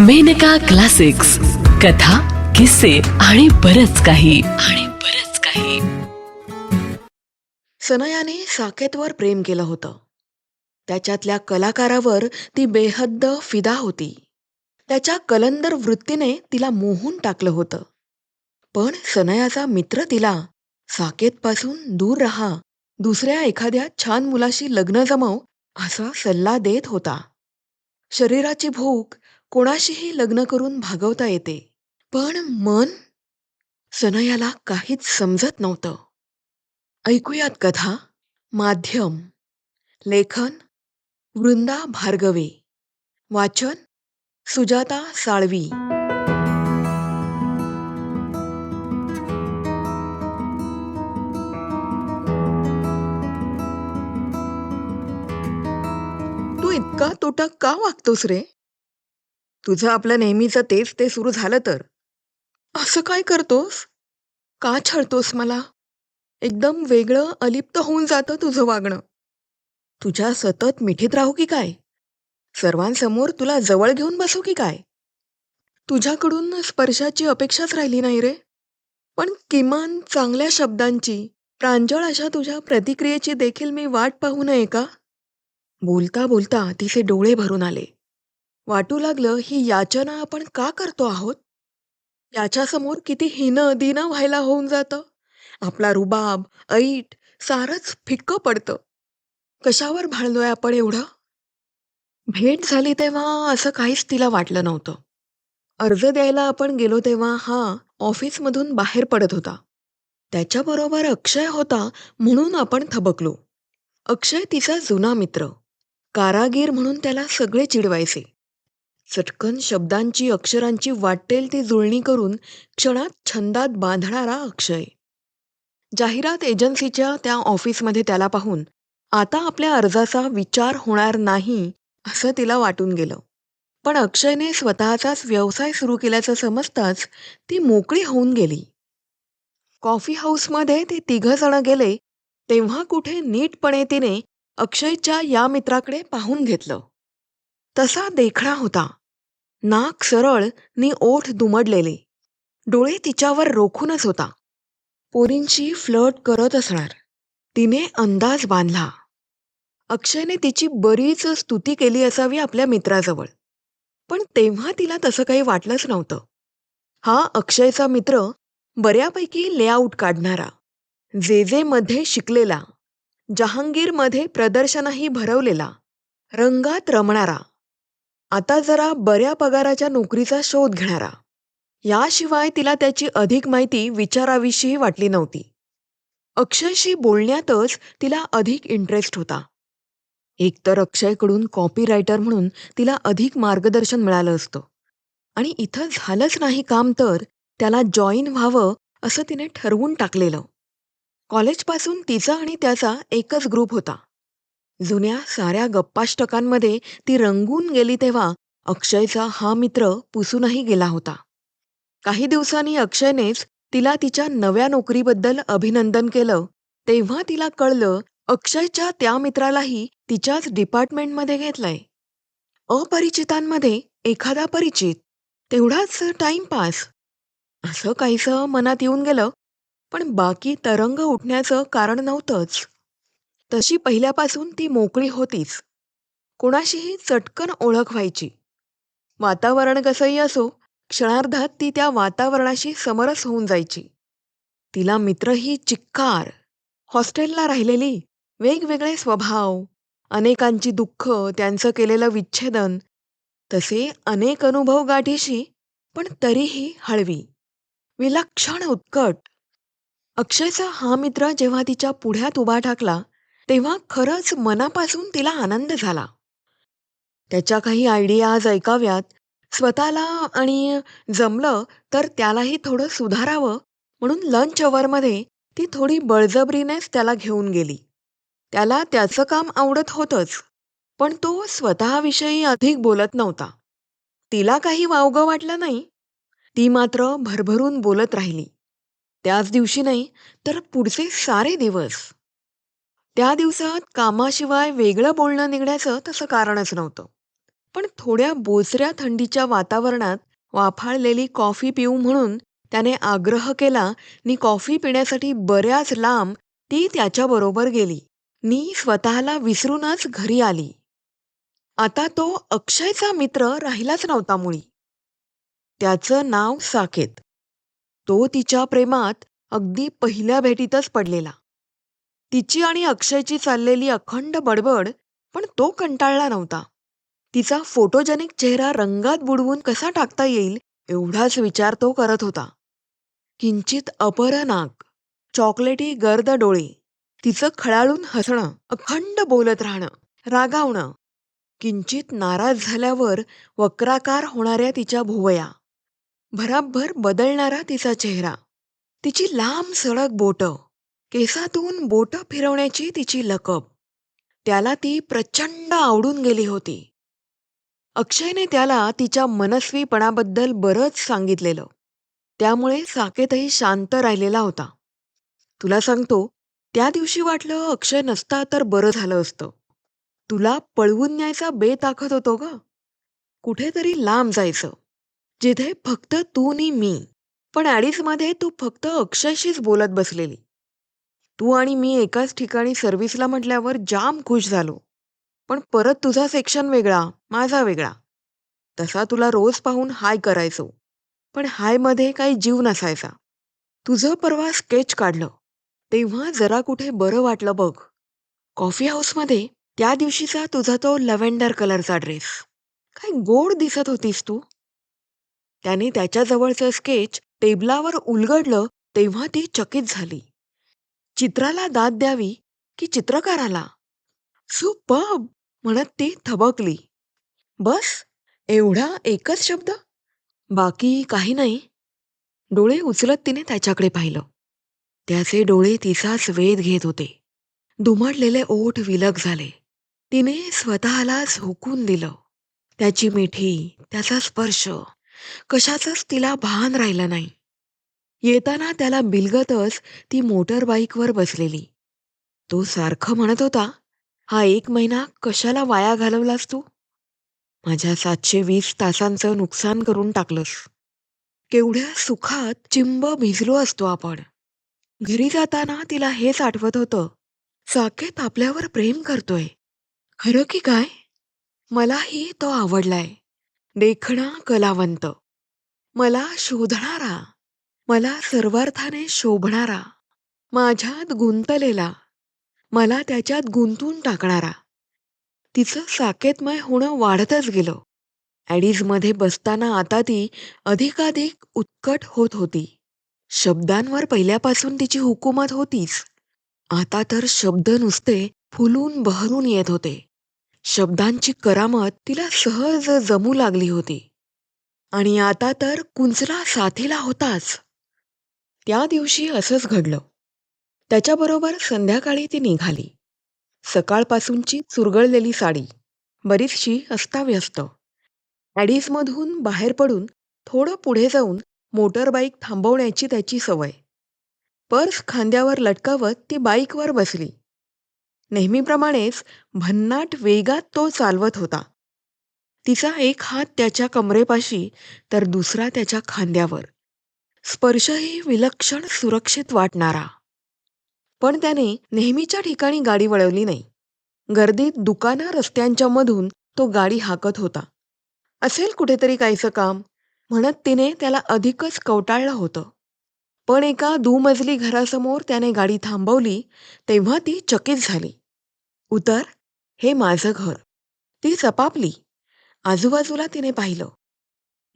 Maneka classics. कथा किस्से आणि बरच काही. आणि बरच काही. सनयाने साकेतवर प्रेम केलं होतं. त्याच्यातल्या कलाकारावर ती बेहद्द फिदा होती. त्याच्या कलंदर वृत्तीने तिला मोहून टाकलं होतं. पण सनयाचा मित्र तिला साकेतपासून दूर राहा दुसऱ्या एखाद्या छान मुलाशी लग्न जमव असा सल्ला देत होता. शरीराची भूक कोणाशीही लग्न करून भागवता येते. पण मन सनयाला काहीच समजत नव्हतं. ऐकूयात कथा. माध्यम. लेखन. वृंदा भार्गवे. वाचन. सुजाता साळवी. तू इतका तुटक का वागतोस रे? तुझं आपलं नेहमीचं तेच ते सुरू झालं तर? असं काय करतोस? का छळतोस मला? एकदम वेगळं अलिप्त होऊन जातं तुझं वागणं. तुझ्या सतत मिठीत राहू की काय? सर्वांसमोर तुला जवळ घेऊन बसू की काय? तुझ्याकडून स्पर्शाची अपेक्षाच राहिली नाही रे. पण किमान चांगल्या शब्दांची प्रांजळ अशा तुझ्या प्रतिक्रियेची देखील मी वाट पाहू नये का? बोलता बोलता तिचे डोळे भरून आले. वाटू लागलं ही याचना आपण का करतो आहोत? याच्यासमोर किती हिनं दिनं व्हायला होऊन जातं? आपला रुबाब ऐट सारंच फिक्क पडतं. कशावर भाळलोय आपण एवढं? भेट झाली तेव्हा असं काहीच तिला वाटलं नव्हतं. अर्ज द्यायला आपण गेलो तेव्हा हा ऑफिसमधून बाहेर पडत होता. त्याच्याबरोबर अक्षय होता म्हणून आपण थबकलो. अक्षय तिचा जुना मित्र. कारागीर म्हणून त्याला सगळे चिडवायचे. चटकन शब्दांची अक्षरांची वाटेल ती जुळणी करून क्षणात छंदात बांधणारा अक्षय. जाहिरात एजन्सीच्या त्या ऑफिसमध्ये त्याला पाहून आता आपल्या अर्जाचा विचार होणार नाही असं तिला वाटून गेलं. पण अक्षयने स्वतःचाच व्यवसाय सुरू केल्याचं समजताच ती मोकळी होऊन गेली. कॉफी हाऊसमध्ये ते तिघ जण गेले तेव्हा कुठे नीटपणे तिने अक्षयच्या या मित्राकडे पाहून घेतलं. तसा देखणा होता. नाक सरळ नि ओठ दुमडलेले. डोळे तिच्यावर रोखूनच होता. पोरींशी फ्लर्ट करत असणार. तिने अंदाज बांधला. अक्षयने तिची बरीच स्तुती केली असावी आपल्या मित्राजवळ. पण तेव्हा तिला तसं काही वाटलंच नव्हतं. हा अक्षयचा मित्र बऱ्यापैकी लेआउट काढणारा. जे जे मध्ये शिकलेला. जहांगीरमध्ये प्रदर्शनही भरवलेला. रंगात रमणारा. आता जरा बऱ्या पगाराच्या नोकरीचा शोध घेणारा. याशिवाय तिला त्याची अधिक माहिती विचाराविषयी वाटली नव्हती. अक्षयशी बोलण्यातच तिला अधिक इंटरेस्ट होता. एकतर अक्षयकडून कॉपीरायटर म्हणून तिला अधिक मार्गदर्शन मिळालं असतं. आणि इथं झालंच नाही काम तर त्याला जॉईन व्हावं असं तिने ठरवून टाकलेलं. कॉलेजपासून तिचा आणि त्याचा एकच ग्रुप होता. जुन्या साऱ्या गप्पाष्टकांमध्ये ती रंगून गेली तेव्हा अक्षयचा हा मित्र पुसूनही गेला होता. काही दिवसांनी अक्षयनेच तिला तिच्या नव्या नोकरीबद्दल अभिनंदन केलं. तेव्हा तिला कळलं अक्षयच्या त्या मित्रालाही तिच्याच डिपार्टमेंटमध्ये घेतलंय. अपरिचितांमध्ये एखादा परिचित. तेवढाच टाइमपास. असं काहीसं मनात येऊन गेलं पण बाकी तरंग उठण्याचं कारण नव्हतंच. तशी पहिल्यापासून ती मोकळी होतीच. कोणाशीही चटकन ओळख व्हायची. वातावरण कसंही असो क्षणार्धात ती त्या वातावरणाशी समरस होऊन जायची. तिला मित्रही चिक्कार. हॉस्टेलला राहिलेली वेगवेगळे स्वभाव अनेकांची दुःख त्यांचं केलेलं विच्छेदन तसे अनेक अनुभव गाठीशी पण तरीही हळवी. विलक्षण उत्कट. अक्षयचा हा मित्र जेव्हा तिच्या पुढ्यात उभा ठाकला तेव्हा खरंच मनापासून तिला आनंद झाला. त्याच्या काही आयडियाज ऐकाव्यात. स्वतःला आणि जमलं तर त्यालाही थोडं सुधारावं. म्हणून लंच अवरमध्ये ती थोडी बळजबरीनेच त्याला घेऊन गेली. त्याला त्याचं काम आवडत होतंच पण तो स्वतःविषयी अधिक बोलत नव्हता. तिला काही वावगं वाटलं नाही. ती मात्र भरभरून बोलत राहिली. त्याच दिवशी नाही तर पुढचे सारे दिवस. त्या दिवसात कामाशिवाय वेगळं बोलणं निघण्याचं तसं कारणच नव्हतं. पण थोड्या बोचऱ्या थंडीच्या वातावरणात वाफाळलेली कॉफी पिऊ म्हणून त्याने आग्रह केला नी कॉफी पिण्यासाठी बऱ्याच लांब ती त्याच्याबरोबर गेली. नी स्वतःला विसरूनच घरी आली. आता तो अक्षयचा मित्र राहिलाच नव्हता मुळी. त्याचं नाव साकेत. तो तिच्या प्रेमात अगदी पहिल्या भेटीतच पडलेला. तिची आणि अक्षयची चाललेली अखंड बडबड पण तो कंटाळला नव्हता. तिचा फोटोजेनिक चेहरा रंगात बुडवून कसा टाकता येईल एवढाच विचार तो करत होता. किंचित अपर नाक चॉकलेटी गर्द डोळे तिचं खळाळून हसणं अखंड बोलत राहणं रागावणं. किंचित नाराज झाल्यावर वक्राकार होणाऱ्या तिच्या भुवया भराभर बदलणारा तिचा चेहरा तिची लांब सडक बोटं. केसातून बोटं फिरवण्याची तिची लकब. त्याला ती प्रचंड आवडून गेली होती. अक्षयने त्याला तिच्या मनस्वीपणाबद्दल बरंच सांगितलेलं. त्यामुळे साकेतही शांत राहिलेला होता. तुला सांगतो त्या दिवशी वाटलं अक्षय नसता तर बरं झालं असतं. तुला पळवून न्यायचा बेताखत होतो ग. कुठेतरी लांब जायचं. जिथे फक्त तू नी मी. पण ॲडिसमध्ये तू फक्त अक्षयशीच बोलत बसलेली. तू आणि मी एकाच ठिकाणी सर्व्हिसला म्हटल्यावर जाम खुश झालो. पण परत तुझा सेक्शन वेगळा माझा वेगळा. तसा तुला रोज पाहून हाय करायचो. पण हायमध्ये काही जीव नसायचा. तुझं परवा स्केच काढलं. तेव्हा जरा कुठे बरं वाटलं बघ. कॉफी हाऊसमध्ये त्या दिवशीचा तुझा तो लव्हेंडर कलरचा ड्रेस काय गोड दिसत होतीस तू. त्याने त्याच्याजवळचं स्केच टेबलावर उलगडलं तेव्हा ती चकित झाली. चित्राला दाद द्यावी की चित्रकाराला? सुपब! म्हणत ती थबकली. बस एवढा एकच शब्द? बाकी काही नाही. डोळे उचलत तिने त्याच्याकडे पाहिलं. त्याचे डोळे तिचाच वेध घेत होते. दुमडलेले ओठ विलग झाले. तिने स्वतःला झोकून दिलं. त्याची मिठी त्याचा स्पर्श. कशाचंच तिला भान राहिलं नाही. येताना त्याला बिलगतच ती मोटर बाईकवर बसलेली. तो सारखं म्हणत होता हा एक महिना कशाला वाया घालवलास तू? माझ्या सातशे वीस तासांचं नुकसान करून टाकलंस. केवढ्या सुखात चिंब भिजलो असतो आपण. घरी जाताना तिला हेच आठवत होतं साकेत आपल्यावर प्रेम करतोय. खरं की काय? मलाही तो आवडलाय. देखणा कलावंत. मला शोधणारा. मला सर्वार्थाने शोभणारा माझ्यात गुंतलेला मला त्याच्यात गुंतून टाकणारा. तिचं साकेतमय होणं वाढतच गेलं. ॲडीजमध्ये बसताना आता ती अधिकाधिक उत्कट होत होती. शब्दांवर पहिल्यापासून तिची हुकूमत होतीच. आता तर शब्द नुसते फुलून बहरून येत होते. शब्दांची करामत तिला सहज जमू लागली होती. आणि आता तर कुंचला साथीला होताच. त्या दिवशी असंच घडलं. त्याच्याबरोबर संध्याकाळी ती निघाली. सकाळपासूनची चुरगळलेली साडी बरीचशी अस्ताव्यस्त. ॲडीजमधून बाहेर पडून थोडं पुढे जाऊन मोटरबाईक थांबवण्याची त्याची सवय. पर्स खांद्यावर लटकावत ती बाईकवर बसली. नेहमीप्रमाणेच भन्नाट वेगात तो चालवत होता. तिचा एक हात त्याच्या कमरेपाशी तर दुसरा त्याच्या खांद्यावर. स्पर्शही विलक्षण सुरक्षित वाटणारा. पण त्याने नेहमीच्या ठिकाणी गाडी वळवली नाही. गर्दीत दुकानं रस्त्यांच्या मधून तो गाडी हाकत होता. असेल कुठेतरी काहीचं काम म्हणत तिने त्याला अधिकच कवटाळलं होतं. पण एका दुमजली घरासमोर त्याने गाडी थांबवली तेव्हा ती चकित झाली. उतर हे माझं घर. ती चपापली आजूबाजूला तिने पाहिलं.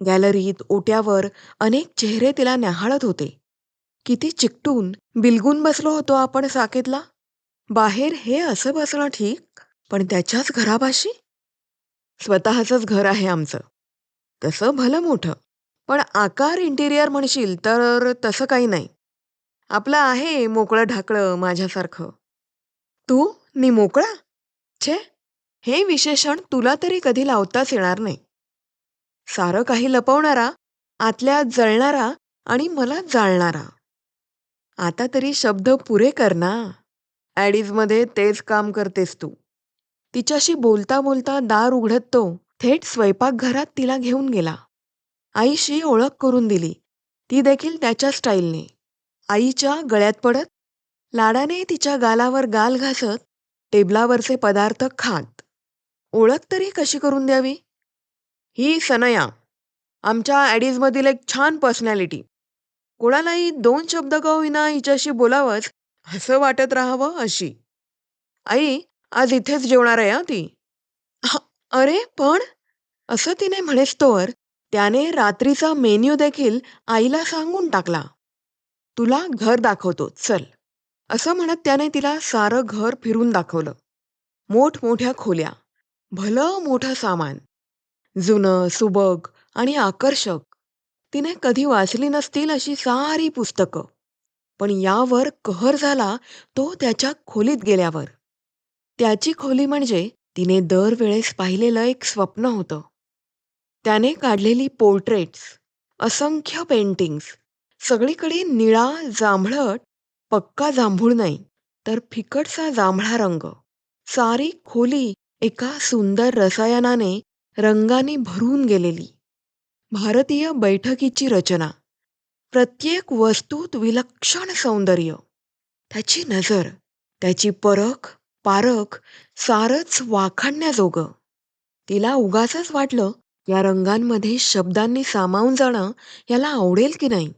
गॅलरीत ओट्यावर अनेक चेहरे तिला न्याहाळत होते. किती चिकटून बिलगून बसलो होतो आपण साकेतला. बाहेर हे असं बसणं ठीक पण त्याच्याच घरापाशी? स्वतःचंच घर आहे आमचं. तसं भलं मोठं पण आकार इंटिरियर म्हणशील तर तसं काही नाही. आपलं आहे मोकळं ढाकळं माझ्यासारखं. तू नि मोकळा छे हे विशेषण तुला तरी कधी लावताच येणार नाही. सारं काही लपवणारा आतल्या जळणारा आणि मला जाळणारा. आता तरी शब्द पुरे कर ना. ॲडीजमध्ये तेच काम करतेस तू. तिच्याशी बोलता बोलता दार उघडत तो थेट स्वयंपाकघरात तिला घेऊन गेला. आईशी ओळख करून दिली. ती देखील त्याच्या स्टाईलने. आईच्या गळ्यात पडत लाडाने तिच्या गालावर गाल घासत टेबलावरचे पदार्थ खात. ओळख तरी कशी करून द्यावी? ही सनया आमच्या ॲडीजमधील एक छान पर्सनॅलिटी. कोणालाही दोन शब्द का होईना हिच्याशी बोलावंच असं वाटत राहावं अशी. आई आज इथेच जेवणार आहे हं ती. अरे पण? असं तिने म्हणेस्तोवर त्याने रात्रीचा मेन्यू देखील आईला सांगून टाकला. तुला घर दाखवतो चल. असं म्हणत त्याने तिला सारं घर फिरून दाखवलं. मोठमोठ्या खोल्या. भलं मोठं सामान. जुनं सुबक आणि आकर्षक. तिने कधी वाचली नसतील अशी सारी पुस्तकं. पण यावर कहर झाला तो त्याच्या खोलीत गेल्यावर. त्याची खोली म्हणजे तिने दरवेळेस पाहिलेलं एक स्वप्न होतं. त्याने काढलेली पोर्ट्रेट्स असंख्य पेंटिंग्स सगळीकडे निळा जांभळट पक्का जांभूळ नाही तर फिकटसा जांभळा रंग. सारी खोली एका सुंदर रसायनाने रंगाने भरून गेलेली. भारतीय बैठकीची रचना. प्रत्येक वस्तूत विलक्षण सौंदर्य. त्याची नजर त्याची परख पारख सारच वाखाणण्याजोगं. तिला उगाचच वाटलं या रंगांमध्ये शब्दांनी सामावून जाणं याला आवडेल की नाही?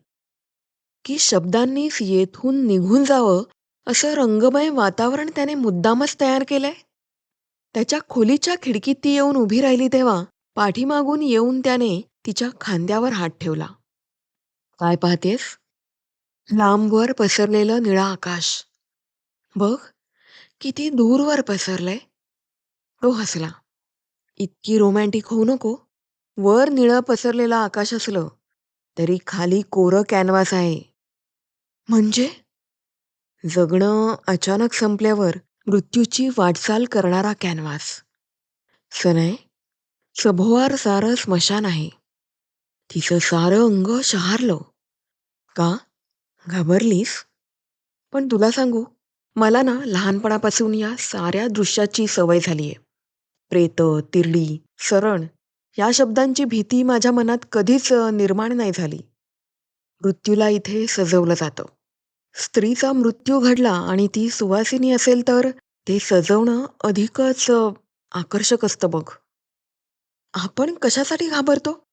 की शब्दांनीच येथून निघून जावं असं रंगमय वातावरण त्याने मुद्दामच तयार केलंय? त्याच्या खोलीच्या खिडकीत ती येऊन उभी राहिली तेव्हा पाठीमागून येऊन त्याने तिच्या खांद्यावर हात ठेवला. काय पाहतेस? लांबवर पसरलेलं निळा आकाश. बघ किती दूरवर पसरलंय. तो हसला. इतकी रोमॅन्टिक होऊ नको. वर निळं पसरलेलं आकाश असलं तरी खाली कोरं कॅनव्हास आहे. म्हणजे? जगणं अचानक संपल्यावर मृत्यूची वाटचाल करणारा कॅनव्हास. सनय सभोवार सारं स्मशान आहे. तिचं सारं अंग शहारलं. का? घाबरलीस? पण तुला सांगू मला ना लहानपणापासून या साऱ्या दृश्याची सवय झाली आहे प्रेत तिरडी सरण या शब्दांची भीती माझ्या मनात कधीच निर्माण नाही झाली. मृत्यूला इथे सजवलं जातं. स्त्रीचा मृत्यू घडला आणि ती सुवासिनी असेल तर ते सजवणं अधिकच आकर्षक असतं बघ. आपण कशासाठी घाबरतो?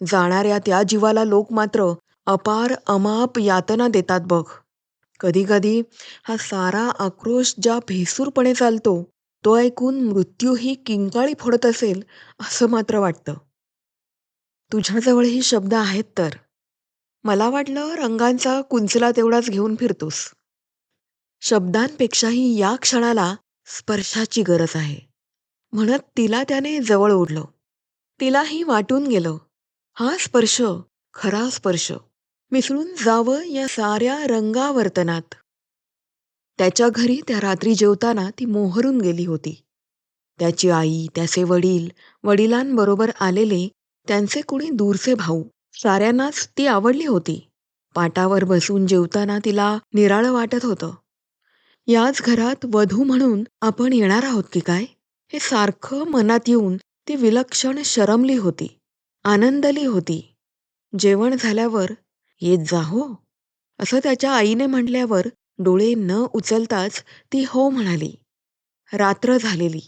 जाणाऱ्या त्या जीवाला लोक मात्र अपार अमाप यातना देतात बघ. कधी कधी हा सारा आक्रोश ज्या भेसूरपणे चालतो तो ऐकून मृत्यूही किंकाळी फोडत असेल असं मात्र वाटतं. तुझ्याजवळ ही शब्द आहेत तर. मला वाटलं रंगांचा कुंचला तेवढाच घेऊन फिरतोस. शब्दांपेक्षाही या क्षणाला स्पर्शाची गरज आहे. म्हणत तिला त्याने जवळ ओढलं. तिलाही वाटून गेलं. हा स्पर्श खरा स्पर्श. मिसळून जावं या साऱ्या रंगावर्तनात. त्याच्या घरी त्या रात्री जेवताना ती मोहरून गेली होती. त्याची आई त्याचे वडील वडिलांबरोबर आलेले त्यांचे कुणी दूरचे भाऊ. साऱ्यांनाच ती आवडली होती. पाटावर बसून जेवताना तिला निराळं वाटत होतं. याच घरात वधू म्हणून आपण येणार आहोत की काय? हे सारखं मनात येऊन ती विलक्षण शरमली होती. आनंदली होती. जेवण झाल्यावर येत जा हो. असं त्याच्या आईने म्हटल्यावर डोळे न उचलताच ती हो म्हणाली. रात्र झालेली.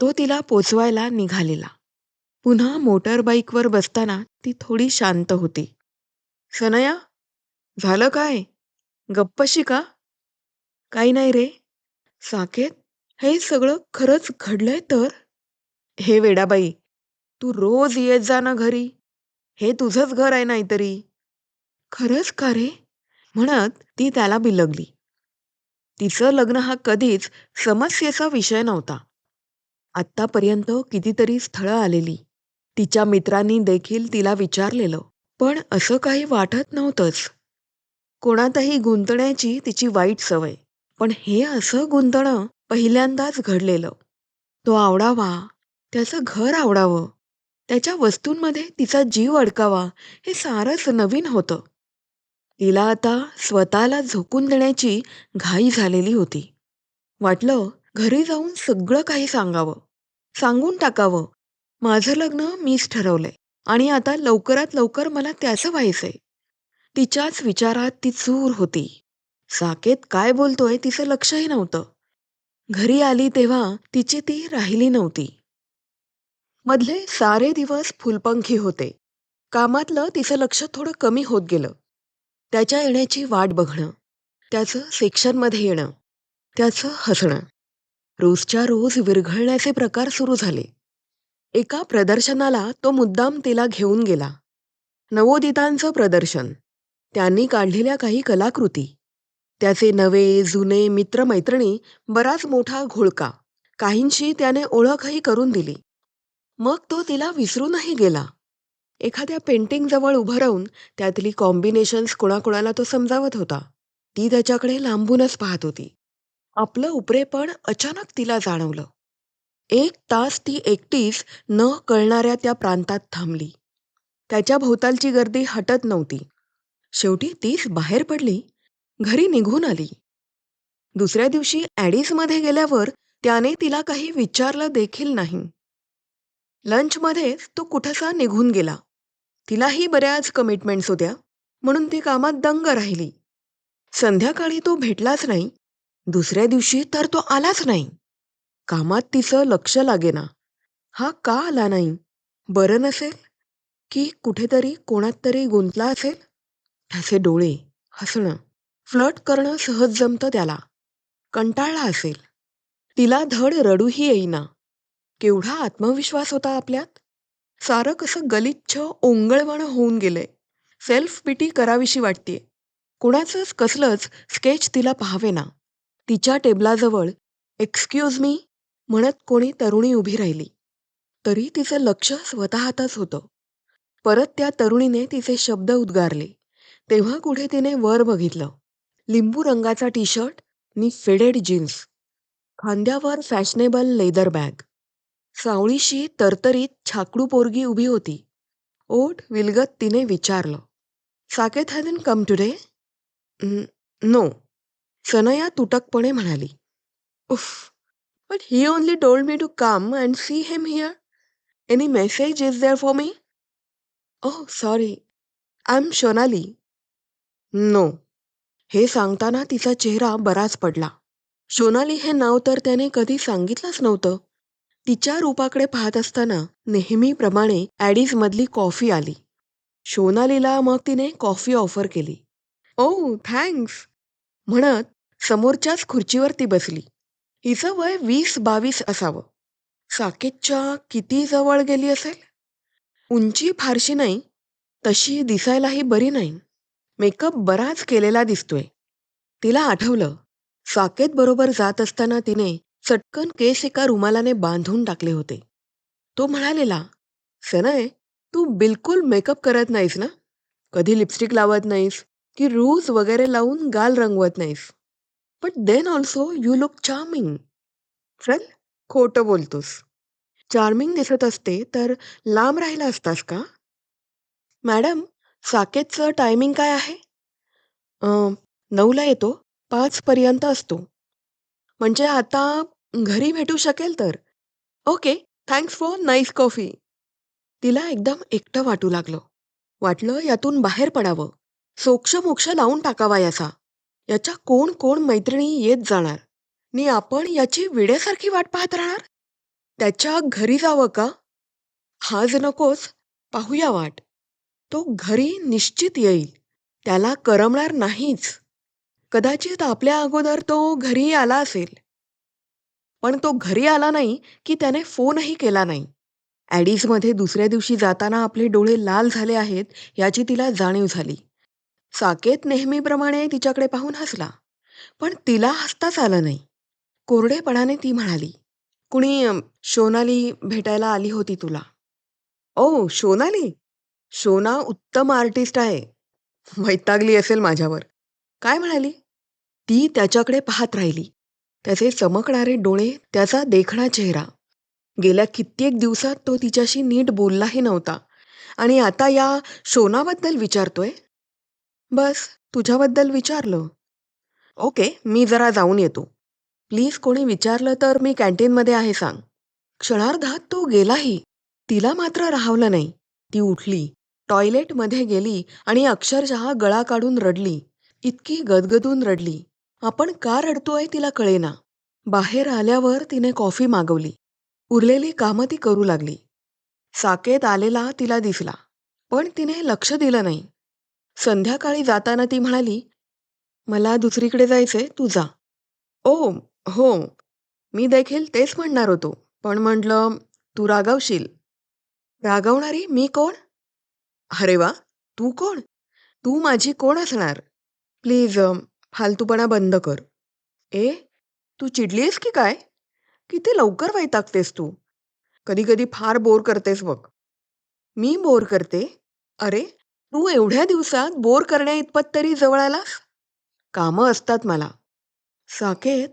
तो तिला पोचवायला निघालेला. पुन्हा मोटरबाईकवर बसताना ती थोडी शांत होती. सनया झालं काय? गप्पशी का? काही नाही रे. साकेत हे सगळं खरंच घडलंय तर? हे वेडाबाई तू रोज येत जा ना घरी. हे तुझंच घर आहे नाहीतरी. खरंच का रे? म्हणत ती त्याला बिलगली. तिचं लग्न हा कधीच समस्येचा विषय नव्हता. आत्तापर्यंत कितीतरी स्थळं आलेली. तिच्या मित्रांनी देखील तिला विचारलेलं. पण असं काही वाटत नव्हतंच. कोणातही गुंतण्याची तिची वाईट सवय. पण हे असं गुंतणं पहिल्यांदाच घडलेलं. तो आवडावा त्याचं घर आवडावं त्याच्या वस्तूंमध्ये तिचा जीव अडकावा हे सारंच नवीन होतं. तिला आता स्वतःला झोकून देण्याची घाई झालेली होती. वाटलं घरी जाऊन सगळं काही सांगावं. सांगून टाकावं. माझं लग्न मीच ठरवलंय आणि आता लवकरात लवकर मला त्याचं व्हायचंय. तिच्याच विचारात ती चूर होती. साकेत काय बोलतोय तिचं लक्षही नव्हतं. घरी आली तेव्हा तिची ती राहिली नव्हती. मधले सारे दिवस फुलपंखी होते. कामातलं तिचं लक्ष थोडं कमी होत गेलं. त्याच्या येण्याची वाट बघणं त्याचं सेक्शनमध्ये येणं त्याचं हसणं. रोजच्या रोज विरघळण्याचे प्रकार सुरू झाले. एका प्रदर्शनाला तो मुद्दाम तिला घेऊन गेला. नवोदितांचं प्रदर्शन. त्यांनी काढलेल्या काही कलाकृती. त्याचे नवे जुने मित्रमैत्रिणी बराच मोठा घोळका. काहींशी त्याने ओळखही करून दिली. मग तो तिला विसरूनही गेला. एखाद्या पेंटिंगजवळ उभं राहून त्यातली कॉम्बिनेशन्स कोणाकोणाला तो समजावत होता. ती त्याच्याकडे लांबूनच पाहत होती. आपलं उपरेपण अचानक तिला जाणवलं. एक तास ती एकटीच न कळणाऱ्या त्या प्रांतात थांबली. त्याच्या भोवतालची गर्दी हटत नव्हती. शेवटी तीच बाहेर पडली. घरी निघून आली. दुसऱ्या दिवशी ॲडिसमध्ये गेल्यावर त्याने तिला काही विचारलं देखील नाही. लंचमध्येच तो कुठसा निघून गेला. तिलाही बऱ्याच कमिटमेंट्स होत्या म्हणून ती कामात दंग राहिली. संध्याकाळी तो भेटलाच नाही. दुसऱ्या दिवशी तर तो आलाच नाही. कामात तिचं लक्ष लागेना. हा का आला नाही? बरं नसेल? की कुठेतरी कोणात तरी गुंतला असेल? त्याचे डोळे हसणं फ्लट करणं सहज जमतं त्याला. कंटाळला असेल. तिला धड रडूही येईना. केवढा आत्मविश्वास होता आपल्यात? सारं कसं गलिच्छ ओंगळवाणं होऊन गेलंय. सेल्फ पिटी करावीशी वाटते कुणाचंच कसलंच स्केच तिला पाहावेना. तिच्या टेबलाजवळ एक्सक्यूज मी म्हणत कोणी तरुणी उभी राहिली. तरी तिचं लक्ष स्वतःतच होतं. परत त्या तरुणीने तिचे शब्द उद्गारले. तेव्हा कुठे तिने वर बघितलं. लिंबू रंगाचा टी शर्ट आणि फेडेड जीन्स. खांद्यावर फॅशनेबल लेदर बॅग. सावळीशी तरतरीत छाकडू पोरगी उभी होती. ओठ विलगत तिने विचारलं. Saket hasn't come today? No. Sanaya तुटकपणे म्हणाली. उफ but he only told me to come and see him here any message is there for me Oh, sorry I am Shonali no हे सांगताना तिचा चेहरा बराच पडला. शोनाली हे नाव तर त्याने कधी सांगितलंच नव्हतं. तिच्या रूपाकडे पाहत असताना नेहमीप्रमाणे ॲडीजमधली कॉफी आली. शोनालीला मग तिने कॉफी ऑफर केली. Oh, ओ थँक्स म्हणत समोरच्याच खुर्चीवर ती बसली. हिचं वय वीस बावीस असावं. साकेतच्या किती जवळ गेली असेल? उंची फारशी नाही तशी दिसायलाही बरी नाही. मेकअप बराच केलेला दिसतोय. तिला आठवलं साकेत बरोबर जात असताना तिने चटकन केस एका रुमालाने बांधून टाकले होते. तो म्हणालेला सनय तू बिलकुल मेकअप करत नाहीस ना? कधी लिपस्टिक लावत नाहीस की रूज वगैरे लावून गाल रंगवत नाहीस? But then also you look charming चल खोटं बोलतोस. चार्मिंग दिसत असते तर लांब राहिला असतास का? मॅडम साकेतचं टायमिंग काय आहे? नऊला येतो पाचपर्यंत असतो. म्हणजे आता घरी भेटू शकेल तर. Okay thanks for nice coffee तिला एकदम एकटं वाटू लागलं. वाटलं यातून बाहेर पडावं. सोक्ष मोक्ष लावून टाकावा याचा. याच्या कोण कोण मैत्रिणी येत जाणार? नि आपण याची विड्यासारखी वाट पाहत राहणार? त्याच्या घरी जावं का? हाज नकोच पाहूया वाट. तो घरी निश्चित येईल. त्याला करमणार नाहीच. कदाचित आपल्या अगोदर तो घरी आला असेल. पण तो घरी आला नाही की त्याने फोनही केला नाही. ॲडीजमध्ये दुसऱ्या दिवशी जाताना आपले डोळे लाल झाले आहेत याची तिला जाणीव झाली. साकेत नेहमीप्रमाणे तिच्याकडे पाहून हसला. पण तिला हसताच आलं नाही. कोरडेपणाने ती म्हणाली कुणी शोनाली भेटायला आली होती तुला? ओ शोनाली शोना उत्तम आर्टिस्ट आहे. वैतागली असेल माझ्यावर. काय म्हणाली? ती त्याच्याकडे पाहत राहिली. त्याचे चमकणारे डोळे त्याचा देखणा चेहरा. गेल्या कित्येक दिवसात तो तिच्याशी नीट बोललाही नव्हता. आणि आता या शोनाबद्दल विचारतोय? बस तुझ्याबद्दल विचारलं. ओके मी जरा जाऊन येतो. प्लीज कोणी विचारलं तर मी कॅन्टीनमध्ये आहे सांग. क्षणार्धात तो गेलाही. तिला मात्र राहवलं नाही. ती उठली. टॉयलेटमध्ये गेली आणि अक्षरशः गळा काढून रडली. इतकी गदगदून रडली. आपण का रडतोय तिला कळेना. बाहेर आल्यावर तिने कॉफी मागवली. उरलेली कामं ती करू लागली. साकेत आलेला तिला दिसला. पण तिने लक्ष दिलं नाही. संध्याकाळी जाताना ती म्हणाली मला दुसरीकडे जायचंय तू जा. ओ हो मी देखील तेच म्हणणार होतो पण म्हटलं तू रागावशील. रागावणारी मी कोण? अरे वा तू कोण? तू माझी कोण असणार? प्लीज फालतूपणा बंद कर. ए तू चिडलीस की काय? किती लवकर वैतागतेस तू? कधी कधी फार बोर करतेस बघ. मी बोर करते? अरे तू एवढ्या दिवसात बोर करण्या इतपत तरी जवळ आलास? कामं असतात मला. साकेत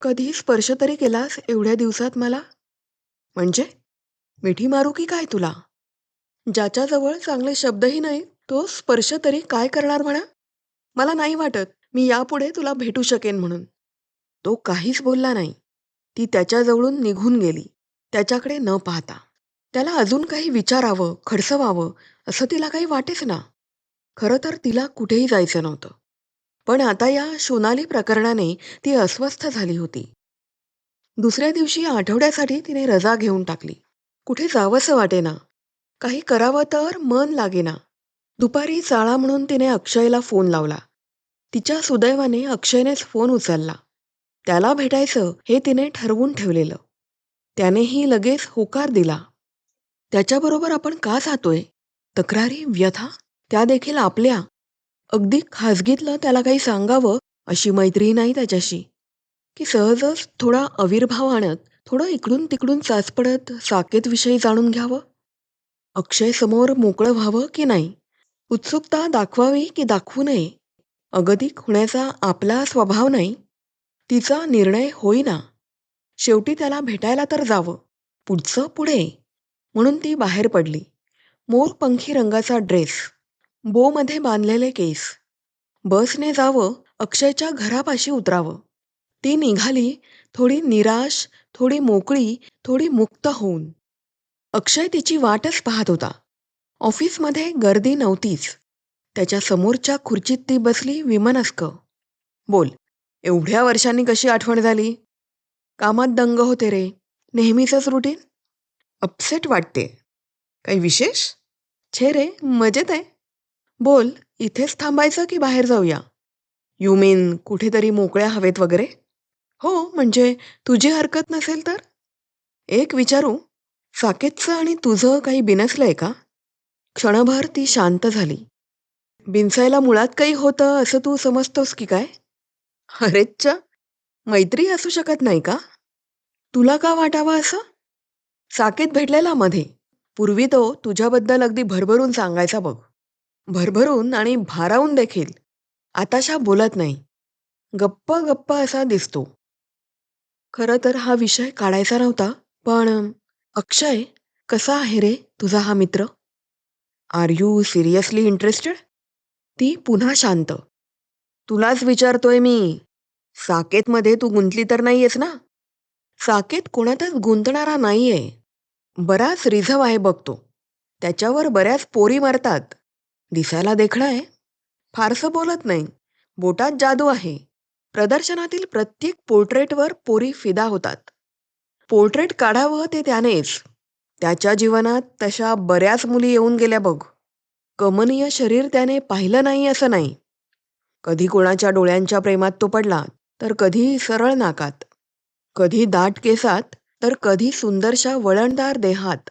कधी स्पर्श तरी केलास एवढ्या दिवसात मला? म्हणजे? मिठी मारू की काय तुला? ज्याच्याजवळ चांगले शब्दही नाही तो स्पर्श तरी काय करणार म्हणा? मला नाही वाटत मी यापुढे तुला भेटू शकेन म्हणून. तो काहीच बोलला नाही. ती त्याच्याजवळून निघून गेली. त्याच्याकडे न पाहता. त्याला अजून काही विचारावं खडसवावं असं तिला काही वाटेच ना. खरं तर तिला कुठेही जायचं नव्हतं. पण आता या सोनाली प्रकरणाने ती अस्वस्थ झाली होती. दुसऱ्या दिवशी आठवड्यासाठी तिने रजा घेऊन टाकली. कुठे जावंसं वाटेना. काही करावं तर मन लागेना. दुपारी चाळा म्हणून तिने अक्षयला फोन लावला. तिच्या सुदैवाने अक्षयनेच फोन उचलला. त्याला भेटायचं हे तिने ठरवून ठेवलेलं. त्यानेही लगेच होकार दिला. त्याच्याबरोबर आपण का जातोय? तक्रारी व्यथा? त्या देखील आपल्या. अगदी खाजगीतलं त्याला काही सांगावं अशी मैत्री नाही त्याच्याशी. की सहजच थोडा आविर्भाव आणत थोडं इकडून तिकडून चाचपडत साकेतविषयी जाणून घ्यावं? अक्षय समोर मोकळं व्हावं की नाही? उत्सुकता दाखवावी की दाखवू नये? अगतिक होण्याचा आपला स्वभाव नाही? तिचा निर्णय होईना. शेवटी त्याला भेटायला तर जावं. पुढचं पुढे. म्हणून ती बाहेर पडली. मोरपंखी रंगाचा ड्रेस बोमध्ये बांधलेले केस बसने जावं अक्षयच्या घरापाशी उतरावं. ती निघाली थोडी निराश थोडी मोकळी थोडी मुक्त होऊन. अक्षय तिची वाटच पाहत होता. ऑफिसमध्ये गर्दी नव्हतीच. त्याच्या समोरच्या खुर्चीत ती बसली विमनस्क. बोल एवढ्या वर्षांनी कशी आठवण झाली? कामात दंग होते रे. नेहमीचंच रुटीन? अपसेट वाटते. काही विशेष? छे रे मजेत आहे. बोल इथेच थांबायचं की बाहेर जाऊया? यू मीन कुठेतरी मोकळ्या हवेत वगैरे? हो म्हणजे तुझी हरकत नसेल तर? एक विचारू साकेतचं आणि तुझं काही बिनसलंय का? क्षणभर ती शांत झाली. बिनसायला मुळात काही होतं असं तू समजतोस की काय? अरेच्चा मैत्री असू शकत नाही का? तुला का वाटावं असं? साकेत भेटलेला मध्ये पूर्वी तो तुझ्याबद्दल अगदी भरभरून सांगायचा बघ. भरभरून आणि भारावून देखील. आताशा बोलत नाही. गप्प गप्प असा दिसतो. खरं तर हा विषय काढायचा नव्हता पण अक्षय कसा आहे रे तुझा हा मित्र? आर यू सिरियसली इंटरेस्टेड ती पुन्हा शांत. तुलाच विचारतोय मी. साकेतमध्ये तू गुंतली तर नाहीयेस ना? साकेत कोणातच गुंतणारा नाहीये. बराच रिझव आहे बघतो. त्याच्यावर बऱ्याच पोरी मारतात. दिसायला देखणं आहे. फारसं बोलत नाही. बोटात जादू आहे. प्रदर्शनातील प्रत्येक पोर्ट्रेटवर पोरी फिदा होतात. पोर्ट्रेट काढावं ते त्यानेच. त्याच्या जीवनात तशा बऱ्याच मुली येऊन गेल्या बघ. कमनीय शरीर त्याने पाहिलं नाही असं नाही. कधी कोणाच्या डोळ्यांच्या प्रेमात तो पडला तर कधी सरळ नाकात. कधी दाट केसात तर कधी सुंदरशा वळणदार देहात.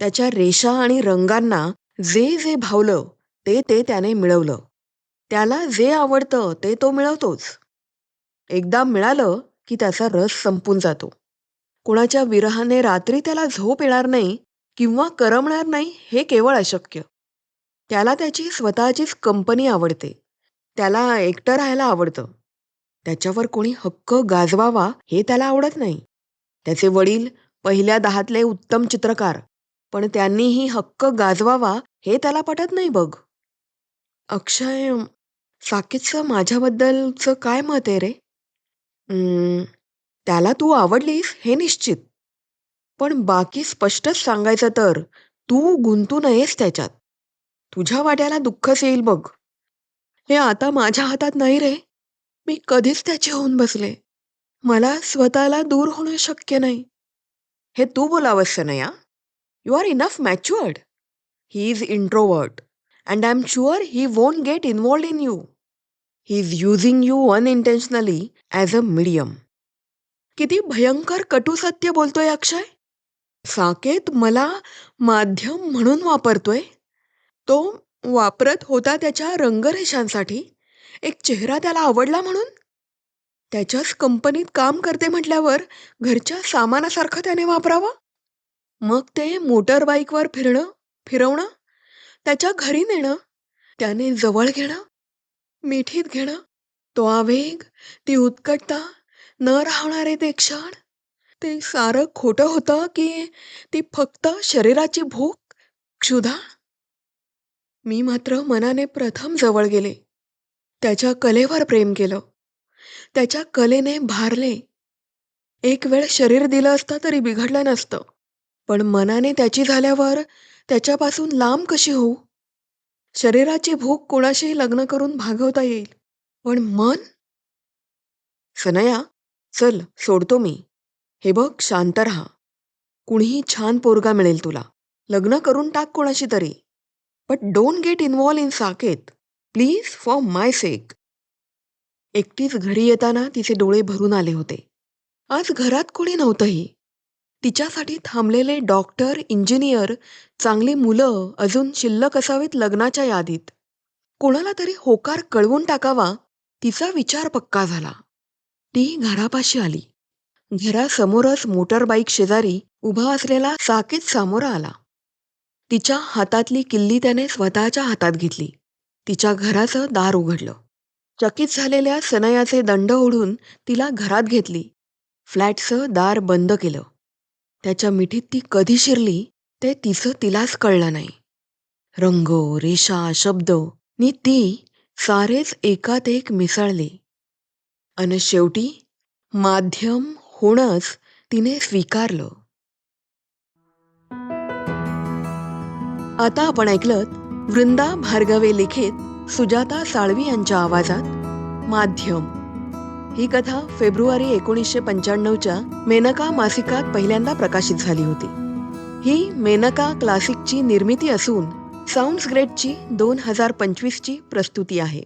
त्याच्या रेषा आणि रंगांना जे जे भावलं ते ते त्याने मिळवलं. त्याला जे आवडतं ते तो मिळवतोच. एकदा मिळालं की त्याचा रस संपून जातो. कुणाच्या विरहाने रात्री त्याला झोप येणार नाही किंवा करमणार नाही हे केवळ अशक्य. त्याला त्याची स्वतःचीच कंपनी आवडते. त्याला एकटं राहायला आवडतं. त्याच्यावर कोणी हक्क गाजवावा हे त्याला आवडत नाही. त्याचे वडील पहिल्या दहातले उत्तम चित्रकार पण त्यांनीही हक्क गाजवावा हे त्याला पटत नाही बघ. अक्षय साकेतचं माझ्याबद्दलचं काय मत आहे रे? त्याला तू आवडलीस हे निश्चित. पण बाकी स्पष्टच सांगायचं तर तू गुंतू नयेस त्याच्यात. तुझ्या वाट्याला दुःखच येईल बघ. हे आता माझ्या हातात नाही रे. मी कधीच त्याचे होऊन बसले. मला स्वतःला दूर होणं शक्य नाही. हे तू बोलावंस या you are enough matured he is introvert and I am sure he won't get involved in you he is using you unintentionally as a medium किती भयंकर कटू सत्य बोलतोय अक्षय. साकेत मला माध्यम म्हणून वापरतोय. तो वापरत होता त्याच्या रंगरेषांसाठी. एक चेहरा त्याला आवडला म्हणून? त्याच्याच कंपनीत काम करते म्हटल्यावर घरच्या सामानासारखं त्याने वापरावं? मग ते मोटर बाईकवर फिरणं फिरवणं त्याच्या घरी नेणं त्याने जवळ घेणं मिठीत घेणं तो आवेग ती उत्कटता न राहणारे ते क्षण ते सारं खोटं होतं की ती फक्त शरीराची भूक क्षुधा? मी मात्र मनाने प्रथम जवळ गेले. त्याच्या कलेवर प्रेम केलं. त्याच्या कलेने भारले. एक वेळ शरीर दिलं असतं तरी बिघडलं नसतं. पण मनाने त्याची झाल्यावर त्याच्यापासून लांब कशी होऊ? शरीराची भूक कोणाशीही लग्न करून भागवता येईल. पण मन? सनया चल सोडतो मी. हे बघ शांत राहा. कुणीही छान पोरगा मिळेल तुला. लग्न करून टाक कोणाशी तरी. But don't get involved in Saket. Please for my sake एकटीच घरी येताना तिचे डोळे भरून आले होते. आज घरात कोणी नव्हतंही. तिच्यासाठी थांबलेले डॉक्टर इंजिनियर चांगली मुलं अजून शिल्लक असावीत लग्नाच्या यादीत. कोणाला तरी होकार कळवून टाकावा तिचा विचार पक्का झाला. ती घरापाशी आली. घरासमोरच मोटर बाईक शेजारी उभा असलेला साकीत सामोरा आला. तिच्या हातातली किल्ली त्याने स्वतःच्या हातात घेतली. तिच्या घराचं दार उघडलं. चकित झालेल्या सनयाचे दंड ओढून तिला घरात घेतली. फ्लॅटचं दार बंद केलं. त्याच्या मिठीत ती कधी शिरली ते तिचं तिलाच कळलं नाही. रंग रेषा शब्द नि ती सारेच एकात एक मिसळले. अन शेवटी माध्यम होणंच तिने स्वीकारलं. आता आपण ऐकलं वृंदा भार्गवे लिखित सुजाता साळवी यांच्या आवाजात माध्यम. ही कथा फेब्रुवारी एकोणीसशे पंच्याण्णवच्या मेनका मासिकात पहिल्यांदा प्रकाशित झाली होती. ही मेनका क्लासिकची निर्मिती असून साऊंड्स ग्रेटची दोन हजार पंचवीसची प्रस्तुती आहे.